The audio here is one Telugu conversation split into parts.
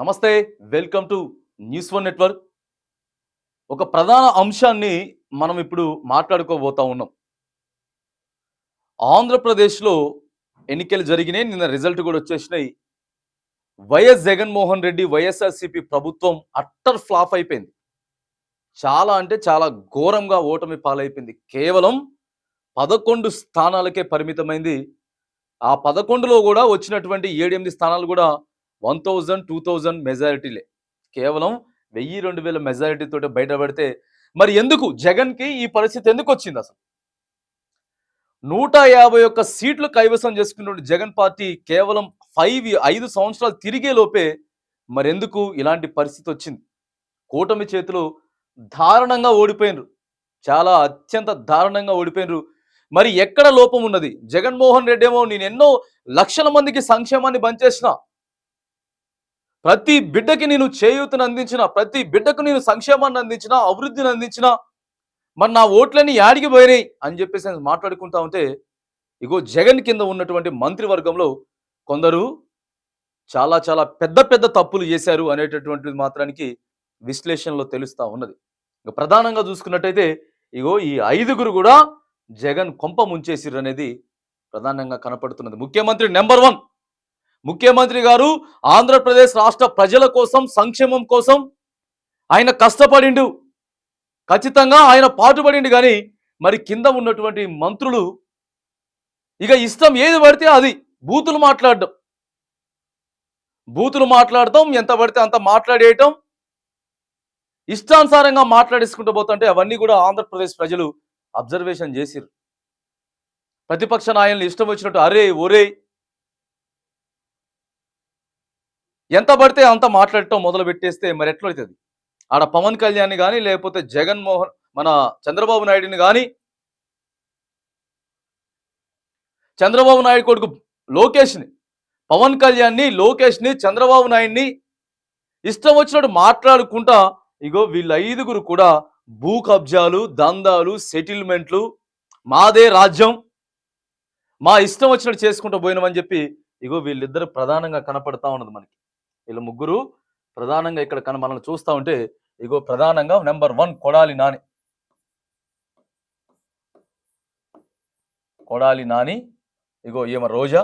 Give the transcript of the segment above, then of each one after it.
నమస్తే welcome to news one network. ఒక ప్రధాన అంశాన్ని మనం ఇప్పుడు మాట్లాడుకోబోతా ఉన్నాం. ఆంధ్రప్రదేశ్లో ఎన్నికలు జరిగినాయి నిన్న రిజల్ట్ కూడా వచ్చేసినాయి. వైఎస్ జగన్మోహన్ రెడ్డి వైఎస్ఆర్సిపి ప్రభుత్వం అట్టర్ ఫ్లాప్ అయిపోయింది. చాలా అంటే చాలా ఘోరంగా ఓటమి పాలైపోయింది. కేవలం పదకొండు స్థానాలకే పరిమితమైంది. ఆ పదకొండులో కూడా వచ్చినటువంటి ఏడెనిమిది స్థానాలు కూడా వన్ థౌజండ్ టూ థౌజండ్ మెజారిటీలే కేవలం వెయ్యి రెండు వేల మెజారిటీతో బయటపడితే మరి ఎందుకు? జగన్కి ఈ పరిస్థితి ఎందుకు వచ్చింది అసలు? నూట యాభై ఒక్క సీట్లు కైవసం చేసుకున్న జగన్ పార్టీ కేవలం ఫైవ్ ఐదు సంవత్సరాలు తిరిగే లోపే మరి ఎందుకు ఇలాంటి పరిస్థితి వచ్చింది? కూటమి చేతులు దారుణంగా ఓడిపోయినరు. చాలా అత్యంత దారుణంగా ఓడిపోయినరు. మరి ఎక్కడ లోపం ఉన్నది? జగన్మోహన్ రెడ్డి ఏమో నేను ఎన్నో లక్షల మందికి సంక్షేమాన్ని బంచేసిన ప్రతి బిడ్డకి నేను చేయూతను అందించిన ప్రతి బిడ్డకు నేను సంక్షేమాన్ని అందించిన అభివృద్ధిని అందించిన మరి నా ఓట్లన్నీ యాడికి పోయినాయి అని చెప్పేసి ఆయన మాట్లాడుకుంటా ఉంటే ఇగో జగన్ కింద ఉన్నటువంటి మంత్రివర్గంలో కొందరు చాలా చాలా పెద్ద పెద్ద తప్పులు చేశారు అనేటటువంటిది మాత్రానికి విశ్లేషణలో తెలుస్తూ ఉన్నది. ఇక ప్రధానంగా చూసుకున్నట్టయితే ఇగో ఈ ఐదుగురు కూడా జగన్ కొంప ముంచేసిర్రు అనేది ప్రధానంగా కనపడుతున్నది. ముఖ్యమంత్రి నెంబర్ వన్ ముఖ్యమంత్రి గారు ఆంధ్రప్రదేశ్ రాష్ట్ర ప్రజల కోసం సంక్షేమం కోసం ఆయన కష్టపడిండు. ఖచ్చితంగా ఆయన పాటుపడిండు కానీ మరి కింద ఉన్నటువంటి మంత్రులు ఇక ఇష్టం ఏది పడితే అది బూతులు మాట్లాడడం. బూతులు మాట్లాడటం ఎంత పడితే అంత మాట్లాడేయటం. ఇష్టానుసారంగా మాట్లాడేసుకుంటూ పోతుంటే అవన్నీ కూడా ఆంధ్రప్రదేశ్ ప్రజలు అబ్జర్వేషన్ చేసిరు ప్రతిపక్ష నాయకులు ఇష్టం వచ్చినట్టు అరే ఒరే ఎంత పడితే అంత మాట్లాడటం మొదలు పెట్టేస్తే మరి ఎట్లయితుంది ఆడ పవన్ కళ్యాణ్ కానీ లేకపోతే జగన్మోహన్ మన చంద్రబాబు నాయుడిని కానీ చంద్రబాబు నాయుడు కొడుకు లోకేష్ని పవన్ కళ్యాణ్ని లోకేష్ని చంద్రబాబు నాయుడిని ఇష్టం వచ్చినట్టు మాట్లాడుకుంటా ఇగో వీళ్ళ ఐదుగురు కూడా భూ కబ్జాలు దందాలు సెటిల్మెంట్లు మాదే రాజ్యం. మా ఇష్టం వచ్చినట్టు చేసుకుంటూ పోయినామని చెప్పి ఇగో వీళ్ళిద్దరు ప్రధానంగా కనపడతా ఉన్నది మనకి. వీళ్ళ ముగ్గురు ప్రధానంగా ఇక్కడ కన మనల్ని చూస్తూ ఉంటే ఇగో ప్రధానంగా నెంబర్ వన్ కొడాలి నాని. కొడాలి నాని ఇగో ఈమె రోజా.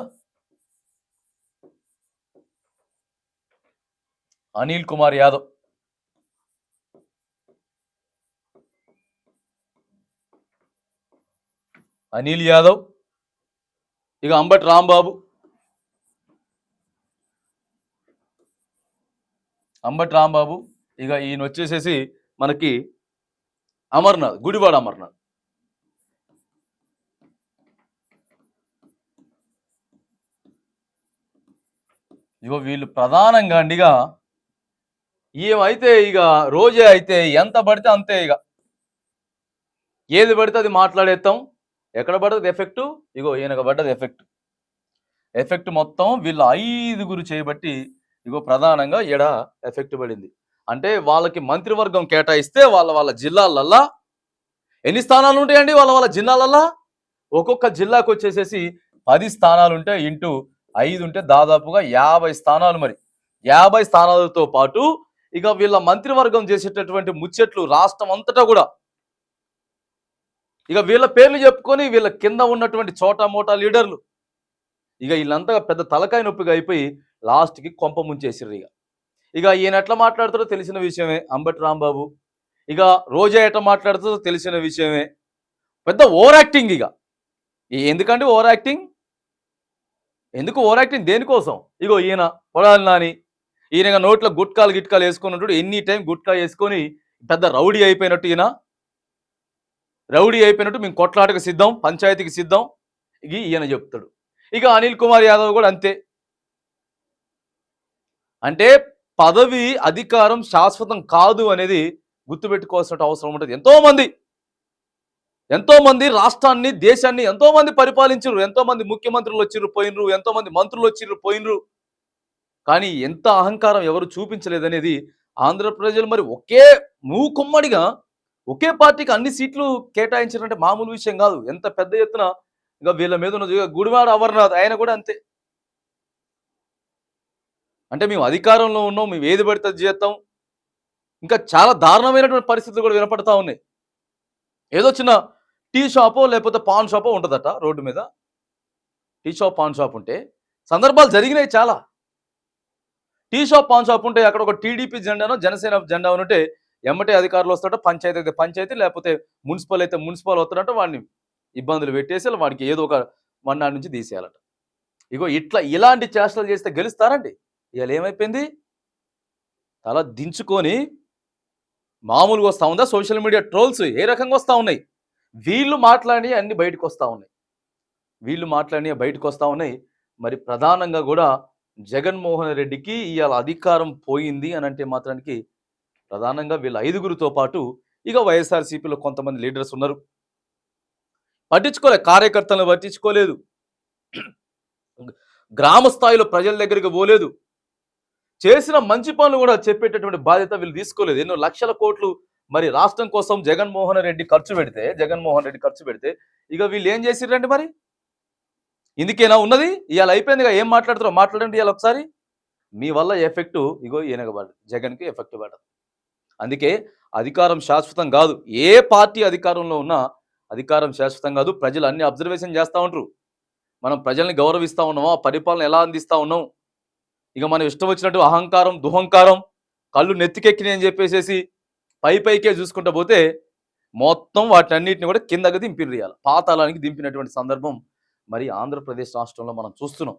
అనిల్ కుమార్ యాదవ్. అనిల్ యాదవ్. ఇక అంబటి రాంబాబు. అంబటి రాంబాబు ఇక ఈయన వచ్చేసేసి మనకి అమర్నాథ్ గుడివాడ అమర్నాథ్. ఇగో వీళ్ళు ప్రధానంగా అండిగా ఏమైతే ఇక రోజే అయితే ఎంత పడితే అంతే ఇక. ఏది పడితే అది మాట్లాడేస్తాం ఎక్కడ పడ్డది? ఎఫెక్ట్? ఇగో ఈయనకు పడ్డది ఎఫెక్ట్. ఎఫెక్ట్ మొత్తం వీళ్ళ ఐదుగురు చేయబట్టి ఇగో ప్రధానంగా ఎడ ఎఫెక్ట్ పడింది. అంటే వాళ్ళకి మంత్రివర్గం కేటాయిస్తే వాళ్ళ వాళ్ళ జిల్లాలల్లా ఎన్ని స్థానాలు ఉంటాయండి వాళ్ళ వాళ్ళ జిల్లాలల్లా? ఒక్కొక్క జిల్లాకు వచ్చేసేసి పది స్థానాలు ఉంటే ఇంటూ ఐదు ఉంటే దాదాపుగా యాభై స్థానాలు మరి. యాభై స్థానాలతో పాటు ఇక వీళ్ళ మంత్రివర్గం చేసేటటువంటి ముచ్చట్లు రాష్ట్రం అంతటా కూడా. ఇక వీళ్ళ పేర్లు చెప్పుకొని వీళ్ళ కింద ఉన్నటువంటి చోటా మోటా లీడర్లు. ఇక వీళ్ళంతా పెద్ద తలకాయ నొప్పిగా అయిపోయి లాస్ట్కి కొంప ముంచేసిర్రు ఇక ఇక ఈయన ఎట్లా మాట్లాడుతారో తెలిసిన విషయమే అంబటి రాంబాబు. ఇక రోజా ఎట్లా మాట్లాడుతుందో తెలిసిన విషయమే. పెద్ద ఓవర్ యాక్టింగ్ ఇక ఎందుకంటే ఓవర్ యాక్టింగ్? ఎందుకు ఓవర్ యాక్టింగ్ దేనికోసం? ఇగో ఈయన పొడాలి నాని ఈయన నోట్లో గుట్కాలు గిట్కాలు వేసుకున్నట్టు ఎన్ని ఎనీ టైం గుట్కా వేసుకొని పెద్ద రౌడీ అయిపోయినట్టు ఈయన. రౌడీ అయిపోయినట్టు మేము కొట్లాటకు సిద్ధం పంచాయతీకి సిద్ధం. ఇక ఈయన చెప్తాడు. ఇక అనిల్ కుమార్ యాదవ్ కూడా అంతే. అంటే పదవి అధికారం శాశ్వతం కాదు అనేది గుర్తుపెట్టుకోవాల్సిన అవసరం ఉంటుంది. ఎంతోమంది ఎంతోమంది ఎంతో మంది రాష్ట్రాన్ని దేశాన్ని ఎంతో మంది పరిపాలించరు ఎంతో మంది ముఖ్యమంత్రులు వచ్చిర్రు పోయినరు ఎంతో మంది మంత్రులు వచ్చిర్రు పోయినరు. కానీ ఎంత అహంకారం ఎవరు చూపించలేదనేది ఆంధ్ర ప్రజలు మరి ఒకే మూకుమ్మడిగా ఒకే పార్టీకి అన్ని సీట్లు కేటాయించారంటే మామూలు విషయం కాదు. ఎంత పెద్ద ఎత్తున ఇంకా వీళ్ళ మీద ఉన్న గుడివాడ అవర్నాథ్ ఆయన కూడా అంతే. అంటే మేము అధికారంలో ఉన్నాం మేము ఏది పడితే అది చేస్తాం. ఇంకా చాలా దారుణమైనటువంటి పరిస్థితులు కూడా వినపడతా ఉన్నాయి. ఏదో చిన్న టీ షాపో లేకపోతే పాన్ షాపో ఉంటుందట రోడ్డు మీద. టీ షాప్ పాన్ షాప్ ఉంటే. సందర్భాలు జరిగినాయి చాలా. టీ షాప్ పాన్ షాప్ ఉంటే అక్కడ ఒక టీడీపీ జెండానో జనసేన జెండా ఉంటే ఎమ్మటే అధికారులు వస్తాడో పంచాయతీ అయితే పంచాయతీ లేకపోతే మున్సిపల్ అయితే మున్సిపల్ వస్తాడంటే వాడిని ఇబ్బందులు పెట్టేసి వాడికి ఏదో ఒక మన్నాడి నుంచి తీసేయాలట. ఇగో ఇట్లా ఇలాంటి చేష్టలు చేస్తే గెలుస్తారండి. ఇవాళ ఏమైపోయింది? తల దించుకొని మామూలుగా వస్తూ ఉందా? సోషల్ మీడియా ట్రోల్స్ ఏ రకంగా వస్తూ ఉన్నాయి? వీళ్ళు మాట్లాడి అన్ని బయటకు వస్తూ ఉన్నాయి. వీళ్ళు మాట్లాడి బయటకు వస్తూ ఉన్నాయి. మరి ప్రధానంగా కూడా జగన్మోహన్ రెడ్డికి ఇవాళ అధికారం పోయింది అని అంటే మాత్రానికి ప్రధానంగా వీళ్ళ ఐదుగురితో పాటు ఇక వైఎస్ఆర్సీపీలో కొంతమంది లీడర్స్ ఉన్నారు. పట్టించుకోలేదు కార్యకర్తలను పట్టించుకోలేదు. గ్రామ స్థాయిలో ప్రజల దగ్గరికి పోలేదు. చేసిన మంచి పనులు కూడా చెప్పేటటువంటి బాధ్యత వీళ్ళు తీసుకోలేదు. ఎన్నో లక్షల కోట్లు మరి రాష్ట్రం కోసం జగన్మోహన్ రెడ్డి ఖర్చు పెడితే జగన్మోహన్ రెడ్డి ఖర్చు పెడితే ఇక వీళ్ళు ఏం చేసిరండి మరి? ఇందుకేనా ఉన్నది? ఇవాళ అయిపోయిందిగా ఏం మాట్లాడుతారో మాట్లాడండి ఇవాళ ఒకసారి. మీ వల్ల ఎఫెక్ట్ ఇగో ఈయనగబడదు జగన్కి ఎఫెక్ట్ పడదు అందుకే అధికారం శాశ్వతం కాదు. ఏ పార్టీ అధికారంలో ఉన్నా అధికారం శాశ్వతం కాదు. ప్రజలు అన్ని అబ్జర్వేషన్ చేస్తూ ఉంటారు మనం ప్రజల్ని గౌరవిస్తూ ఉన్నామా? పరిపాలన ఎలా అందిస్తూ ఉన్నాం? ఇక మనం ఇష్టం వచ్చినట్టు అహంకారం దుహంకారం కళ్ళు నెత్తికెక్కినాయి అని చెప్పేసేసి పై పైకే చూసుకుంటూ పోతే మొత్తం వాటన్నిటిని కూడా కిందకి దింపిరియాలి పాతాళానికి దింపినటువంటి సందర్భం మరి ఆంధ్రప్రదేశ్ రాష్ట్రంలో మనం చూస్తున్నాం.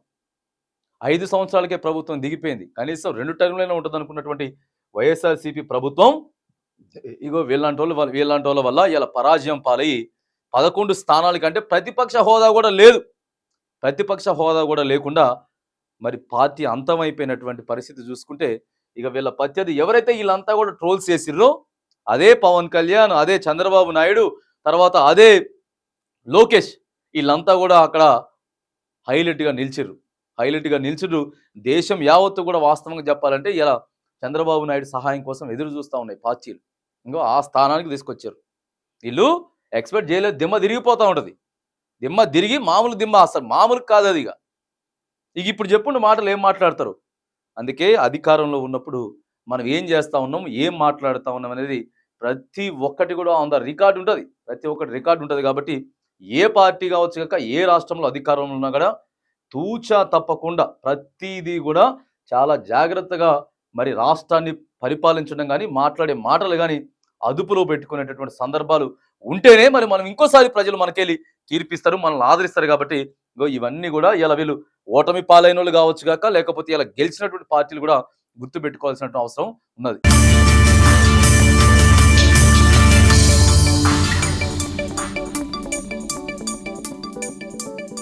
ఐదు సంవత్సరాలకే ప్రభుత్వం దిగిపోయింది. కనీసం రెండు టైంలోనే ఉంటుంది అనుకున్నటువంటి వైఎస్ఆర్సీపీ ప్రభుత్వం ఇగో వీళ్ళంటి వాళ్ళు వీళ్ళంటి వాళ్ళ వల్ల ఇలా పరాజయం పాలయ్యి పదకొండు స్థానాల కంటే ప్రతిపక్ష హోదా కూడా లేదు. ప్రతిపక్ష హోదా కూడా లేకుండా మరి పార్టీ అంతమైపోయినటువంటి పరిస్థితి చూసుకుంటే ఇక వీళ్ళ పద్ధతి ఎవరైతే వీళ్ళంతా కూడా ట్రోల్స్ చేసిర్రో అదే పవన్ కళ్యాణ్ అదే చంద్రబాబు నాయుడు తర్వాత అదే లోకేష్ వీళ్ళంతా కూడా అక్కడ హైలైట్గా నిలిచిర్రు. హైలైట్గా నిలిచిర్రు. దేశం యావత్తు కూడా వాస్తవంగా చెప్పాలంటే ఇలా చంద్రబాబు నాయుడు సహాయం కోసం ఎదురు చూస్తూ ఉన్నాయి పార్టీలు. ఇంకో ఆ స్థానానికి తీసుకొచ్చారు. వీళ్ళు ఎక్స్పెక్ట్ చేయలేదు. దిమ్మ తిరిగిపోతూ ఉంటుంది. దిమ్మ తిరిగి మామూలు దిమ్మ అసలు మామూలు కాదు అది ఇక. ఇక ఇప్పుడు చెప్పుండి మాటలు ఏం మాట్లాడతారు? అందుకే అధికారంలో ఉన్నప్పుడు మనం ఏం చేస్తా ఉన్నాం ఏం మాట్లాడుతూ ఉన్నాం అనేది ప్రతి ఒక్కటి కూడా ఆన్ ద రికార్డు ఉంటుంది. ప్రతి ఒక్కటి రికార్డు ఉంటుంది కాబట్టి ఏ పార్టీ కావచ్చు కాక ఏ రాష్ట్రంలో అధికారంలో ఉన్నా కూడా తూచా తప్పకుండా ప్రతిదీ కూడా చాలా జాగ్రత్తగా మరి రాష్ట్రాన్ని పరిపాలించడం కానీ మాట్లాడే మాటలు కానీ అదుపులో పెట్టుకునేటటువంటి సందర్భాలు ఉంటేనే మరి మనం ఇంకోసారి ప్రజలు మనకెళ్ళి తీర్పిస్తారు మనల్ని ఆదరిస్తారు కాబట్టి ఇగో ఇవన్నీ కూడా ఇలా వీళ్ళు ఓటమి పాలైన వాళ్ళు కావచ్చు కాక లేకపోతే ఇలా గెలిచినటువంటి పార్టీలు కూడా గుర్తుపెట్టుకోవాల్సిన అవసరం ఉన్నది.